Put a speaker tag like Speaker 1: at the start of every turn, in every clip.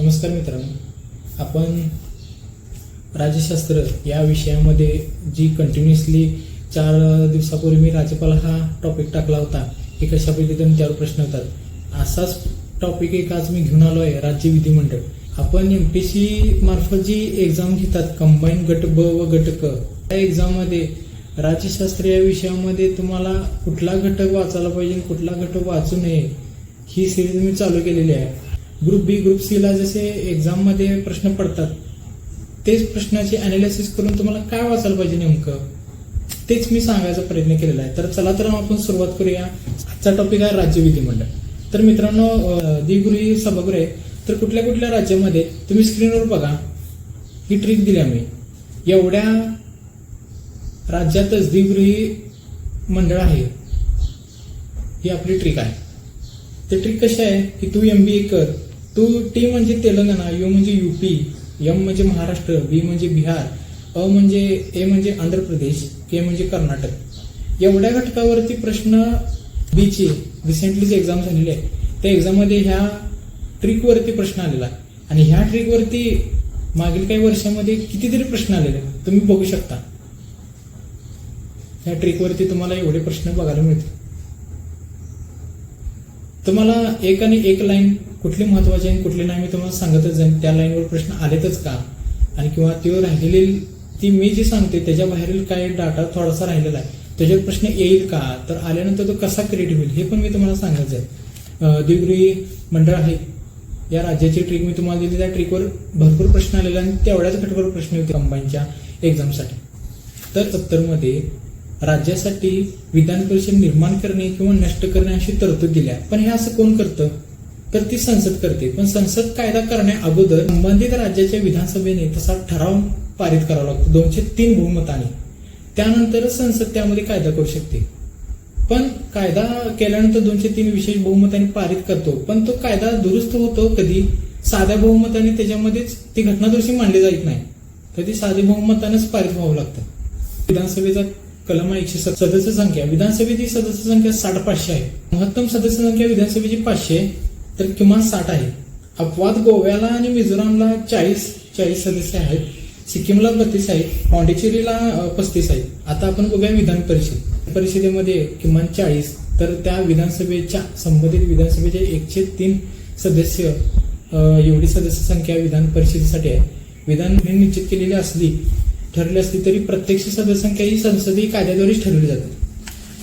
Speaker 1: नमस्कार मित्रांनो. आपण राज्यशास्त्र या विषयामध्ये जी कंटिन्युअसली चार दिवसापूर्वी मी राज्यपाल हा टॉपिक टाकला होता की कशा पद्धतीने त्यावर प्रश्न होतात. असाच टॉपिक एक आज मी घेऊन आलो आहे राज्य विधिमंडळ. आपण एम पी सी मार्फत जी एक्झाम घेतात कंबाईन गट ब व गट क त्या एक्झाममध्ये राज्यशास्त्र या विषयामध्ये तुम्हाला कुठला घटक वाचायला पाहिजे आणि कुठला घटक वाचू नये ही सिरीज मी चालू केलेली आहे. ग्रुप बी ग्रुप सी ला जसे एक्झाममध्ये प्रश्न पडतात तेच प्रश्नाचे अनालिसिस करून तुम्हाला काय वाचायला पाहिजे नेमकं? तेच मी सांगायचा प्रयत्न केलेला आहे. तर चला तर आपण सुरुवात करूया. आजचा टॉपिक आहे राज्य विधिमंडळ. तर मित्रांनो दिगुरी द्विगृही सभागृह आहे तर कुठल्या कुठल्या राज्यामध्ये तुम्ही स्क्रीनवर बघा. ही ट्रिक दिली आम्ही. एवढ्या राज्यातच द्विगृही मंडळ आहे. ही आपली ट्रिक आहे. ते ट्रिक कशी आहे? की तू एम बी ए कर. टू टी म्हणजे तेलंगणा यू म्हणजे युपी एम म्हणजे महाराष्ट्र बी म्हणजे बिहार अ म्हणजे ए म्हणजे आंध्र प्रदेश के म्हणजे कर्नाटक. एवढ्या घटकावरती प्रश्न बीची रिसेंटलीच एक्झाम झालेली आहे त्या एक्झाममध्ये ह्या ट्रिकवरती प्रश्न आलेला आहे. आणि ह्या ट्रिकवरती मागील काही वर्षामध्ये कितीतरी प्रश्न आलेले आहेत. तुम्ही बघू शकता. ह्या ट्रिकवरती तुम्हाला एवढे प्रश्न बघायला मिळतील. तुम्हाला एक आणि एक लाईन कुठले महत्त्वाचे आहे आणि नाही मी तुम्हाला सांगतच जाईन. त्या लाईनवर प्रश्न आलेतच का? आणि किंवा ते राहिलेली ती मी जी सांगते त्याच्या बाहेरील काय डाटा थोडासा राहिलेला आहे. त्याच्यावर प्रश्न येईल का? तर आल्यानंतर तो कसा क्रिएट होईल हे पण मी तुम्हाला सांगत जाईल देवगृही मंडळ आहे. या राज्याची ट्रिक मी तुम्हाला दिली त्या ट्रिकवर भरपूर प्रश्न आलेले आणि तेवढ्याच घटकावर प्रश्न होते कंबाईनच्या एक्झामसाठी तर सत्तरमध्ये राज्यासाठी विधान परिषद निर्माण करणे किंवा नष्ट करणे अशी तरतूद दिली आहे. पण हे असं कोण करतं? तर ती संसद करते. पण संसद कायदा करण्या अगोदर संबंधित राज्याच्या विधानसभेने तसा ठराव पारित करावा लागतो. दोनशे तीन बहुमताने. त्यानंतरच संसद त्यामध्ये कायदा करू शकते. पण कायदा केल्यानंतर दोनशे तीन विशेष बहुमताने पारित करतो. पण तो कायदा दुरुस्त होतो कधी? साध्या बहुमताने त्याच्यामध्येच ती घटनादोषी मांडली जात नाही. तर ती साधी बहुमतानेच पारित व्हावं लागतं. विधानसभेचा कलम आहे एकशे सदस्य संख्या. विधानसभेची सदस्य संख्या साठ पाचशे आहे. महत्तम सदस्य संख्या विधानसभेची पाचशे आहे, तर किमान साठ आहे. अपवाद गोव्याला आणि मिझोरामला चाळीस चाळीस सदस्य आहेत. सिक्कीमला बत्तीस आहेत. पॉंडिचेरीला पस्तीस आहेत. आता आपण बघूया विधान परिषद. परिषदेमध्ये किमान चाळीस तर त्या विधानसभेच्या संबंधित विधानसभेचे एकशे तीन सदस्य एवढी सदस्य संख्या विधान परिषदेसाठी आहे. विधान हे निश्चित केलेली असली ठरली असली तरी प्रत्यक्ष सदस्य संख्या ही संसदीय कायद्याद्वारेच ठरवली जाते.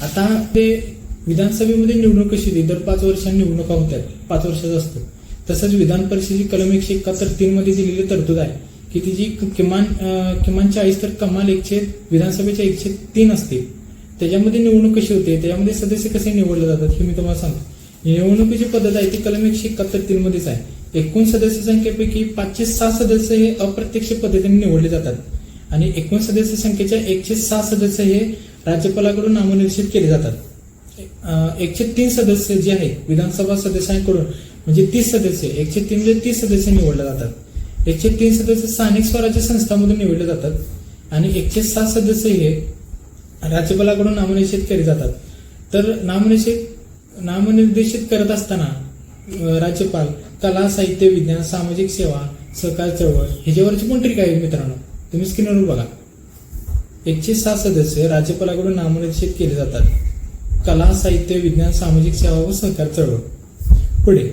Speaker 1: आता ते विधानसभेमध्ये निवडणूक कशी होती? दर पाच वर्षांनी निवडणुका होत्या. पाच वर्षाचं असतं. तसंच विधान परिषदेची कलम एकशे एकाहत्तर तीन मध्ये दिलेली तरतूद आहे की तिची क- किमान किमान चाळीस तर कमाल एकशे विधानसभेच्या एकशे तीन असते. त्याच्यामध्ये निवडणूक कशी होते? त्याच्यामध्ये सदस्य कसे निवडले जातात हे मी तुम्हाला सांगतो. निवडणुकीची पद्धत आहे ती कलम एकशे एकाहत्तर तीन मध्येच आहे. एकूण सदस्य संख्येपैकी पाचशे सहा सदस्य हे अप्रत्यक्ष पद्धतीने निवडले जातात. आणि एकूण सदस्य संख्येच्या एकशे सहा सदस्य हे राज्यपालाकडून नामनिर्देशित केले जातात. एकशे तीन सदस्य जे आहेत विधानसभा सदस्यांकडून म्हणजे तीस सदस्य एकशे तीन म्हणजे तीस सदस्य निवडले जातात. एकशे तीन सदस्य स्थानिक स्वराज्य संस्थांमधून निवडले जातात. आणि एकशे सात सदस्य हे राज्यपालाकडून नामनिर्देशित केले जातात. तर नामनिर्देशित नामनिर्देशित करत असताना राज्यपाल कला साहित्य विज्ञान सामाजिक सेवा सहकार चळवळ ह्याच्यावरची पण ट्रिक आहे मित्रांनो? तुम्ही स्क्रीनवर बघा. एकशे सहा सदस्य राज्यपालाकडून नामनिर्देशित केले जातात. कला साहित्य विज्ञान सामाजिक सेवा व सहकार चळवळ. पुढे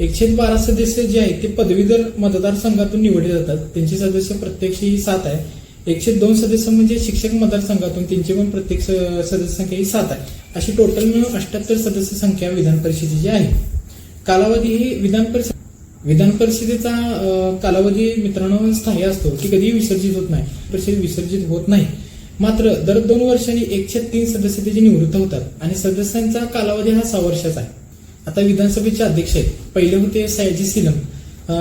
Speaker 1: एकशे बारा सदस्य जे आहेत ते पदवीधर मतदारसंघातून निवडले जातात. त्यांचे सदस्य प्रत्यक्ष ही सात आहे. एकशे दोन सदस्य म्हणजे शिक्षक मतदारसंघातून त्यांची पण प्रत्येक सदस्य संख्या ही सात आहे. अशी टोटल मिळून अठ्याहत्तर सदस्य संख्या विधान परिषदेची आहे. कालावधी ही विधान परिषद विधान परिषदेचा कालावधी मित्रांनो स्थायी असतो की कधीही विसर्जित होत नाही. परिषद विसर्जित होत नाही. मात्र दर दोन वर्षांनी एकशे तीन सदस्य त्याची निवृत्त होतात आणि सदस्यांचा कालावधी हा सहा वर्षाचा आहे. आता विधानसभेचे अध्यक्ष आहेत. पहिले होते सयाजी सिलम.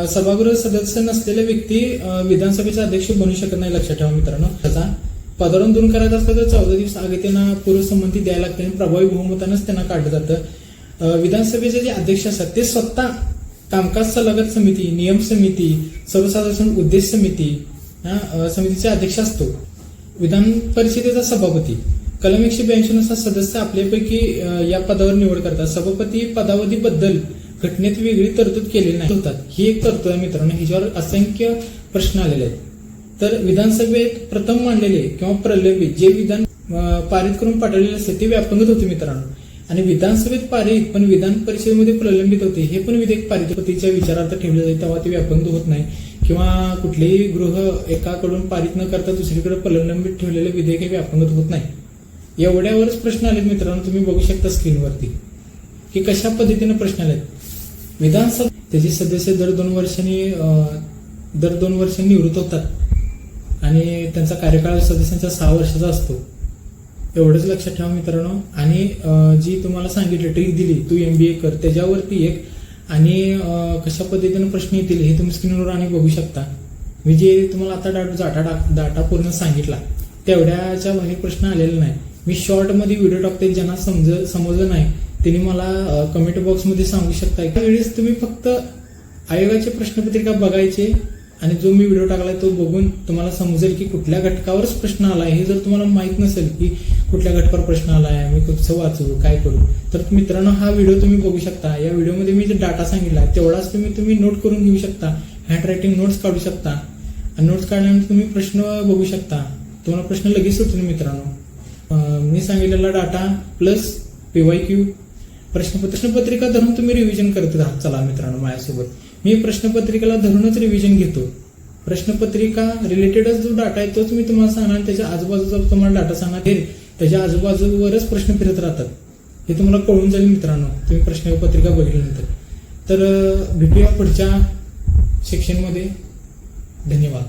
Speaker 1: सभागृह सदस्य नसलेले व्यक्ती विधानसभेचे अध्यक्ष बनू शकत नाही लक्षात ठेवा मित्रांनो. त्याचा पदावरून दोन करायचं असतं तर चौदा दिवस आगे त्यांना पूर्वसंमती द्यायला लागते आणि प्रभावी बहुमतानंच त्यांना काढलं जातं. विधानसभेचे जे अध्यक्ष असतात ते स्वतः कामकाज सल्लागार समिती नियम समिती सर्वसाधारण उद्देश समिती समितीचे अध्यक्ष असतो. विधान परिषदेचा सभापती कलम एकशे ब्याऐंशी नुसार सदस्य आपल्यापैकी या पदावर निवड करतात. सभापती पदावधीबद्दल घटनेत वेगळी तरतूद केलेली नाही. होतात ही एक तरतूद आहे मित्रांनो. ह्याच्यावर असंख्य प्रश्न आलेले आहेत. तर विधानसभेत प्रथम मांडलेले किंवा प्रलंबित जे विधान पारित करून पाठवलेले असते ते व्यापंगत होते मित्रांनो. आणि विधानसभेत पारित पण विधान परिषदेमध्ये प्रलंबित होते हे पण विधेयक पारितपतीच्या विचारार्थ ठेवले जाईल तेव्हा ते व्यापंग होत नाही. किंवा कुठलेही गृह एकाकडून पारित न करता दुसरीकडे प्रलंबित ठेवलेले विधेयक हे व्यापंगत होत नाही. एवढ्यावरच प्रश्न आले मित्रांनो तुम्ही बघू शकता स्क्रीनवरती. की कशा पद्धतीने प्रश्न आलेत? विधानसभा त्याचे सदस्य दर दोन वर्षांनी अं, दर दोन वर्षांनी निवृत्त होतात. आणि त्यांचा कार्यकाळ सदस्यांचा सहा वर्षाचा असतो. एवढंच लक्षात ठेवा मित्रांनो. आणि जी तुम्हाला सांगितली ट्रिक दिली तू एमबीए कर त्याच्यावरती एक आणि कशा पद्धतीने प्रश्न येतील हे तुम्ही स्क्रीनवर आणि बघू शकता. मी जे तुम्हाला आता डाटा डाटा डाटा पूर्ण सांगितला तेवढ्याच्या बाहेर प्रश्न आलेला नाही. मी शॉर्टमध्ये व्हिडिओ टाकते ज्यांना समज समजलं नाही त्यांनी मला कमेंट बॉक्समध्ये सांगू शकता त्यावेळेस तुम्ही फक्त आयोगाचे प्रश्नपत्रिका बघायचे आणि जो मी व्हिडिओ टाकलाय तो बघून तुम्हाला समजेल की कुठल्या घटकावरच प्रश्न आला हे जर तुम्हाला माहीत नसेल की कुठल्या घटकावर प्रश्न आला आहे मी कसं वाचू काय करू? तर मित्रांनो हा व्हिडिओ तुम्ही बघू शकता. या व्हिडिओमध्ये मी जे डाटा सांगितला तेवढाच तुम्ही तुम्ही नोट करून घेऊ शकता. हँड रायटिंग नोट्स काढू शकता. आणि नोट्स काढल्यानंतर तुम्ही प्रश्न बघू शकता. तुम्हाला प्रश्न लगेच होतो मित्रांनो. मी सांगितलेला डाटा प्लस पीवाय क्यू प्रश्न प्रश्नपत्रिका धरून तुम्ही रिव्हिजन करत आहात चला मित्रांनो माझ्यासोबत. मी प्रश्नपत्रिकेला धरूनच रिव्हिजन घेतो. प्रश्नपत्रिका रिलेटेडच जो डाटा आहे तोच मी तुम्हाला सांगणार त्याच्या आजूबाजूचा तुम्हाला डाटा सांगणार हे त्याच्या आजूबाजूवरच प्रश्न फिरत राहतात. हे तुम्हाला कळून जाईल मित्रांनो. तुम्ही प्रश्नपत्रिका बघितल्यानंतर. तर भेटूया पुढच्या सेक्शनमध्ये धन्यवाद.